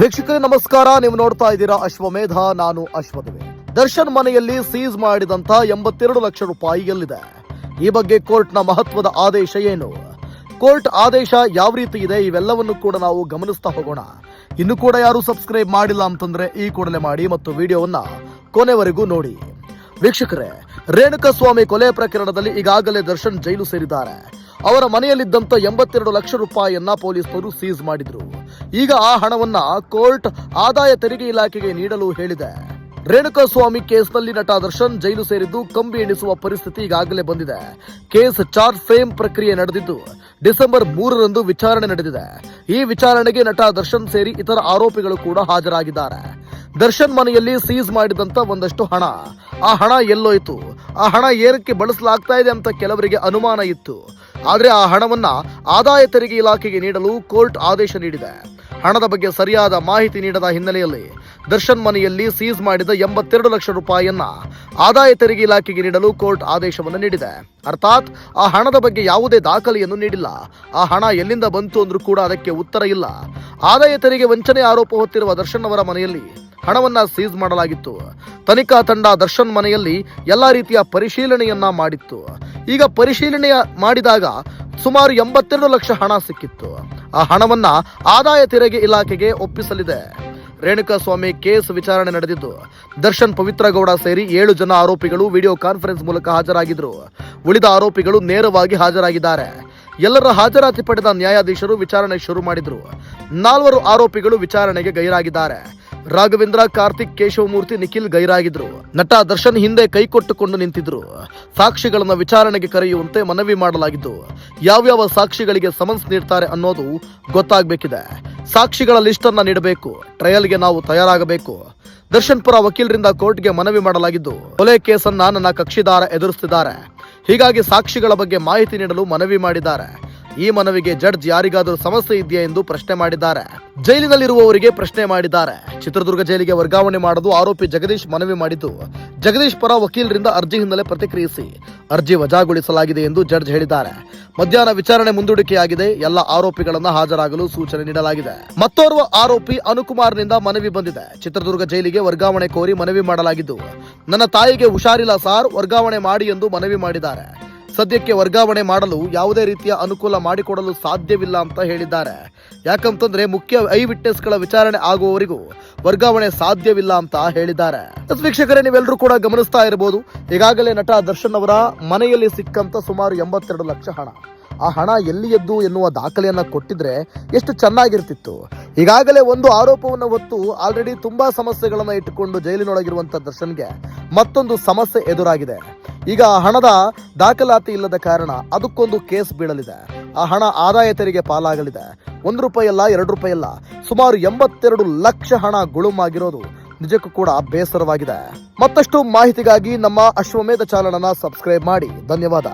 ವೀಕ್ಷಕರೇ, ನಮಸ್ಕಾರ. ನೀವು ನೋಡ್ತಾ ಇದ್ದೀರಾ ಅಶ್ವಮೇಧ, ನಾನು ಅಶ್ವದವೇ ದರ್ಶನ್ ಮನೆಯಲ್ಲಿ ಸೀಸ್ ಮಾಡಿದಂತ ಎಂಬತ್ತೆರಡು ಲಕ್ಷ ರೂಪಾಯಿ ಎಲ್ಲಿದೆ? ಈ ಬಗ್ಗೆ ಕೋರ್ಟ್ನ ಮಹತ್ವದ ಆದೇಶ ಏನು? ಕೋರ್ಟ್ ಆದೇಶ ಯಾವ ರೀತಿ ಇದೆ? ಇವೆಲ್ಲವನ್ನು ಕೂಡ ನಾವು ಗಮನಿಸ್ತಾ ಹೋಗೋಣ. ಇನ್ನು ಕೂಡ ಯಾರು ಸಬ್ಸ್ಕ್ರೈಬ್ ಮಾಡಿಲ್ಲ ಅಂತಂದ್ರೆ ಈ ಕೂಡಲೇ ಮಾಡಿ ಮತ್ತು ವಿಡಿಯೋವನ್ನ ಕೊನೆವರೆಗೂ ನೋಡಿ. ವೀಕ್ಷಕರೇ, ರೇಣುಕಸ್ವಾಮಿ ಕೊಲೆ ಪ್ರಕರಣದಲ್ಲಿ ಈಗಾಗಲೇ ದರ್ಶನ್ ಜೈಲು ಸೇರಿದ್ದಾರೆ. ಅವರ ಮನೆಯಲ್ಲಿದ್ದಂಥ ಎಂಬತ್ತೆರಡು ಲಕ್ಷ ರೂಪಾಯಿಯನ್ನ ಪೊಲೀಸರು ಸೀಸ್ ಮಾಡಿದ್ರು. ಈಗ ಆ ಹಣವನ್ನ ಕೋರ್ಟ್ ಆದಾಯ ತೆರಿಗೆ ಇಲಾಖೆಗೆ ನೀಡಲು ಹೇಳಿದೆ. ರೇಣುಕಾಸ್ವಾಮಿ ಕೇಸ್ನಲ್ಲಿ ನಟ ದರ್ಶನ್ ಜೈಲು ಸೇರಿದ್ದು ಕಂಬಿ ಎಣಿಸುವ ಪರಿಸ್ಥಿತಿ ಈಗಾಗಲೇ ಬಂದಿದೆ. ಕೇಸ್ ಚಾರ್ಜ್ ಫೇಮ್ ಪ್ರಕ್ರಿಯೆ ನಡೆದಿದ್ದು ಡಿಸೆಂಬರ್ ಮೂರರಂದು ವಿಚಾರಣೆ ನಡೆದಿದೆ. ಈ ವಿಚಾರಣೆಗೆ ನಟ ದರ್ಶನ್ ಸೇರಿ ಇತರ ಆರೋಪಿಗಳು ಕೂಡ ಹಾಜರಾಗಿದ್ದಾರೆ. ದರ್ಶನ್ ಮನೆಯಲ್ಲಿ ಸೀಸ್ ಮಾಡಿದಂತ ಒಂದಷ್ಟು ಹಣ. ಆ ಹಣ ಎಲ್ಲೋಯ್ತು. ಆ ಹಣ ಏನಕ್ಕೆ ಬಳಸಲಾಗ್ತಾ ಇದೆ ಅಂತ ಕೆಲವರಿಗೆ ಅನುಮಾನ ಇತ್ತು. ಆದರೆ ಆ ಹಣವನ್ನ ಆದಾಯ ತೆರಿಗೆ ಇಲಾಖೆಗೆ ನೀಡಲು ಕೋರ್ಟ್ ಆದೇಶ ನೀಡಿದೆ. ಹಣದ ಬಗ್ಗೆ ಸರಿಯಾದ ಮಾಹಿತಿ ನೀಡದ ಹಿನ್ನೆಲೆಯಲ್ಲಿ ದರ್ಶನ್ ಮನೆಯಲ್ಲಿ ಸೀಸ್ ಮಾಡಿದ ಎಂಬತ್ತೆರಡು ಲಕ್ಷ ರೂಪಾಯಿಯನ್ನ ಆದಾಯ ತೆರಿಗೆ ಇಲಾಖೆಗೆ ನೀಡಲು ಕೋರ್ಟ್ ಆದೇಶವನ್ನು ನೀಡಿದೆ. ಅರ್ಥಾತ್ ಆ ಹಣದ ಬಗ್ಗೆ ಯಾವುದೇ ದಾಖಲೆಯನ್ನು ನೀಡಿಲ್ಲ. ಆ ಹಣ ಎಲ್ಲಿಂದ ಬಂತು ಅಂದ್ರೂ ಕೂಡ ಅದಕ್ಕೆ ಉತ್ತರ ಇಲ್ಲ. ಆದಾಯ ತೆರಿಗೆ ವಂಚನೆ ಆರೋಪ ಹೊತ್ತಿರುವ ದರ್ಶನ್ ಅವರ ಮನೆಯಲ್ಲಿ ಹಣವನ್ನ ಸೀಸ್ ಮಾಡಲಾಗಿತ್ತು. ತನಿಖಾ ತಂಡ ದರ್ಶನ್ ಮನೆಯಲ್ಲಿ ಎಲ್ಲಾ ರೀತಿಯ ಪರಿಶೀಲನೆಯನ್ನ ಮಾಡಿತ್ತು. ಈಗ ಪರಿಶೀಲನೆ ಮಾಡಿದಾಗ ಸುಮಾರು ಎಂಬತ್ತೆರಡು ಲಕ್ಷ ಹಣ ಸಿಕ್ಕಿತ್ತು. ಆ ಹಣವನ್ನ ಆದಾಯ ತೆರಿಗೆ ಇಲಾಖೆಗೆ ಒಪ್ಪಿಸಲಿದೆ. ರೇಣುಕಾಸ್ವಾಮಿ ಕೇಸ್ ವಿಚಾರಣೆ ನಡೆದಿದ್ದು, ದರ್ಶನ್ ಪವಿತ್ರ ಗೌಡ ಸೇರಿ ಏಳು ಜನ ಆರೋಪಿಗಳು ವಿಡಿಯೋ ಕಾನ್ಫರೆನ್ಸ್ ಮೂಲಕ ಹಾಜರಾಗಿದ್ರು. ಉಳಿದ ಆರೋಪಿಗಳು ನೇರವಾಗಿ ಹಾಜರಾಗಿದ್ದಾರೆ. ಎಲ್ಲರ ಹಾಜರಾತಿ ಪಡೆದ ನ್ಯಾಯಾಧೀಶರು ವಿಚಾರಣೆ ಶುರು ಮಾಡಿದ್ರು. ನಾಲ್ವರು ಆರೋಪಿಗಳು ವಿಚಾರಣೆಗೆ ಗೈರಾಗಿದ್ದಾರೆ. ರಾಘವೇಂದ್ರ, ಕಾರ್ತಿಕ್, ಕೇಶವಮೂರ್ತಿ, ನಿಖಿಲ್ ಗೈರಾಗಿದ್ರು. ನಟ ದರ್ಶನ್ ಹಿಂದೆ ಕೈಕೊಟ್ಟುಕೊಂಡು ನಿಂತಿದ್ರು. ಸಾಕ್ಷಿಗಳನ್ನ ವಿಚಾರಣೆಗೆ ಕರೆಯುವಂತೆ ಮನವಿ ಮಾಡಲಾಗಿದ್ದು, ಯಾವ್ಯಾವ ಸಾಕ್ಷಿಗಳಿಗೆ ಸಮನ್ಸ್ ನೀಡ್ತಾರೆ ಅನ್ನೋದು ಗೊತ್ತಾಗಬೇಕಿದೆ. ಸಾಕ್ಷಿಗಳ ಲಿಸ್ಟ್ ಅನ್ನ ನೀಡಬೇಕು. ಟ್ರಯಲ್ಗೆ ನಾವು ತಯಾರಾಗಬೇಕು. ದರ್ಶನ್ ಪರ ವಕೀಲರಿಂದ ಕೋರ್ಟ್ಗೆ ಮನವಿ ಮಾಡಲಾಗಿದ್ದು, ಕೊಲೆ ಕೇಸನ್ನ ನನ್ನ ಕಕ್ಷಿದಾರ ಎದುರಿಸುತ್ತಿದ್ದಾರೆ ಹೀಗಾಗಿ ಸಾಕ್ಷಿಗಳ ಬಗ್ಗೆ ಮಾಹಿತಿ ನೀಡಲು ಮನವಿ ಮಾಡಿದ್ದಾರೆ. ಈ ಮನವಿಗೆ ಜಡ್ಜ್ ಯಾರಿಗಾದರೂ ಸಮಸ್ಯೆ ಇದೆಯಾ ಎಂದು ಪ್ರಶ್ನೆ ಮಾಡಿದ್ದಾರೆ. ಜೈಲಿನಲ್ಲಿರುವವರಿಗೆ ಪ್ರಶ್ನೆ ಮಾಡಿದ್ದಾರೆ. ಚಿತ್ರದುರ್ಗ ಜೈಲಿಗೆ ವರ್ಗಾವಣೆ ಮಾಡಲು ಆರೋಪಿ ಜಗದೀಶ್ ಮನವಿ ಮಾಡಿದ್ದು, ಜಗದೀಶ್ ಪರ ವಕೀಲರಿಂದ ಅರ್ಜಿ ಹಿನ್ನೆಲೆ ಪ್ರತಿಕ್ರಿಯಿಸಿ ಅರ್ಜಿ ವಜಾಗೊಳಿಸಲಾಗಿದೆ ಎಂದು ಜಡ್ಜ್ ಹೇಳಿದ್ದಾರೆ. ಮಧ್ಯಾಹ್ನ ವಿಚಾರಣೆ ಮುಂದೂಡಿಕೆಯಾಗಿದೆ. ಎಲ್ಲ ಆರೋಪಿಗಳನ್ನು ಹಾಜರಾಗಲು ಸೂಚನೆ ನೀಡಲಾಗಿದೆ. ಮತ್ತೋರ್ವ ಆರೋಪಿ ಅನುಕುಮಾರ್ನಿಂದ ಮನವಿ ಬಂದಿದೆ. ಚಿತ್ರದುರ್ಗ ಜೈಲಿಗೆ ವರ್ಗಾವಣೆ ಕೋರಿ ಮನವಿ ಮಾಡಲಾಗಿದ್ದು, ನನ್ನ ತಾಯಿಗೆ ಹುಷಾರಿಲ್ಲ ಸಾರ್, ವರ್ಗಾವಣೆ ಮಾಡಿ ಎಂದು ಮನವಿ ಮಾಡಿದ್ದಾರೆ. ಸದ್ಯಕ್ಕೆ ವರ್ಗಾವಣೆ ಮಾಡಲು ಯಾವುದೇ ರೀತಿಯ ಅನುಕೂಲ ಮಾಡಿಕೊಡಲು ಸಾಧ್ಯವಿಲ್ಲ ಅಂತ ಹೇಳಿದ್ದಾರೆ. ಯಾಕಂತಂದ್ರೆ ಮುಖ್ಯ ಐ ವಿಟ್ನೆಸ್ಗಳ ವಿಚಾರಣೆ ಆಗುವವರಿಗೂ ವರ್ಗಾವಣೆ ಸಾಧ್ಯವಿಲ್ಲ ಅಂತ ಹೇಳಿದ್ದಾರೆ. ವೀಕ್ಷಕರೇ, ನೀವೆಲ್ಲರೂ ಕೂಡ ಗಮನಿಸ್ತಾ ಇರಬಹುದು, ಈಗಾಗಲೇ ನಟ ದರ್ಶನ್ ಅವರ ಮನೆಯಲ್ಲಿ ಸಿಕ್ಕಂತ ಸುಮಾರು ಎಂಬತ್ತೆರಡು ಲಕ್ಷ ಹಣ. ಆ ಹಣ ಎಲ್ಲಿಯದ್ದು ಎನ್ನುವ ದಾಖಲೆಯನ್ನ ಕೊಟ್ಟಿದ್ರೆ ಎಷ್ಟು ಚೆನ್ನಾಗಿರ್ತಿತ್ತು. ಈಗಾಗಲೇ ಒಂದು ಆರೋಪವನ್ನು ಹೊತ್ತು ಆಲ್ರೆಡಿ ತುಂಬಾ ಸಮಸ್ಯೆಗಳನ್ನ ಇಟ್ಟುಕೊಂಡು ಜೈಲಿನೊಳಗಿರುವಂತ ದರ್ಶನ್ಗೆ ಮತ್ತೊಂದು ಸಮಸ್ಯೆ ಎದುರಾಗಿದೆ. ಈಗ ಹಣದ ದಾಖಲಾತಿ ಇಲ್ಲದ ಕಾರಣ ಅದಕ್ಕೊಂದು ಕೇಸ್ ಬೀಳಲಿದೆ. ಆ ಹಣ ಆದಾಯ ತೆರಿಗೆ ಪಾಲಾಗಲಿದೆ. ಒಂದು ರೂಪಾಯಿ ಅಲ್ಲ, ಎರಡು ರೂಪಾಯಿ ಅಲ್ಲ, ಸುಮಾರು ಎಂಬತ್ತೆರಡು ಲಕ್ಷ ಹಣ ಗುಳುಮಾಗಿರೋದು ನಿಜಕ್ಕೂ ಕೂಡ ಬೇಸರವಾಗಿದೆ. ಮತ್ತಷ್ಟು ಮಾಹಿತಿಗಾಗಿ ನಮ್ಮ ಅಶ್ವಮೇಧ ಚಾಲನನ ಸಬ್ಸ್ಕ್ರೈಬ್ ಮಾಡಿ. ಧನ್ಯವಾದ.